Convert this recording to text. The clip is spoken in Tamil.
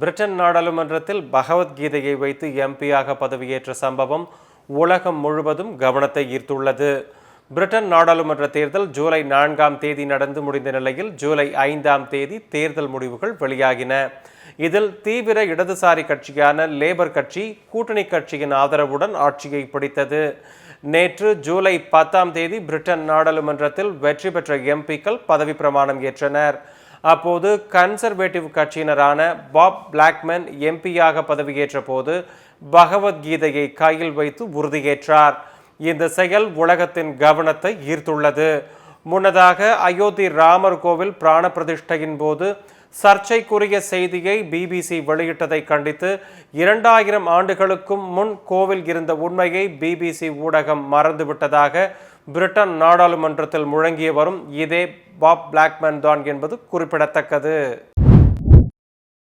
பிரிட்டன் நாடாளுமன்றத்தில் பகவத்கீதையை வைத்து எம்பியாக பதவியேற்ற சம்பவம் உலகம் முழுவதும் கவனத்தை ஈர்த்துள்ளது. பிரிட்டன் நாடாளுமன்ற தேர்தல் ஜூலை நான்காம் தேதி நடந்து முடிந்த நிலையில் ஜூலை ஐந்தாம் தேதி தேர்தல் முடிவுகள் வெளியாகின. இதில் தீவிர இடதுசாரி கட்சியான லேபர் கட்சி கூட்டணி கட்சியின் ஆதரவுடன் ஆட்சியை பிடித்தது. நேற்று ஜூலை பத்தாம் தேதி பிரிட்டன் நாடாளுமன்றத்தில் வெற்றி பெற்ற எம்பிக்கள் பதவி பிரமாணம் ஏற்றனர். அப்போது கன்சர்வேட்டிவ் கட்சியினரான பாப் பிளாக்மேன் எம்பியாக பதவியேற்ற போது பகவத்கீதையை கையில் வைத்து உறுதியேற்றார். இந்த செயல் உலகத்தின் கவனத்தை ஈர்த்துள்ளது. முன்னதாக அயோத்தி ராமர் கோவில் பிராண பிரதிஷ்டையின் போது சர்ச்சைக்குரிய செய்தியை பிபிசி வெளியிட்டதை கண்டித்து இரண்டாயிரம் ஆண்டுகளுக்கும் முன் கோவில் இருந்த உண்மையை பிபிசி ஊடகம் மறந்துவிட்டதாக பிரிட்டன் நாடாளுமன்றத்தில் முழங்கிய வரும் இதே பாப் பிளாக்மேன் தான் என்பது குறிப்பிடத்தக்கது.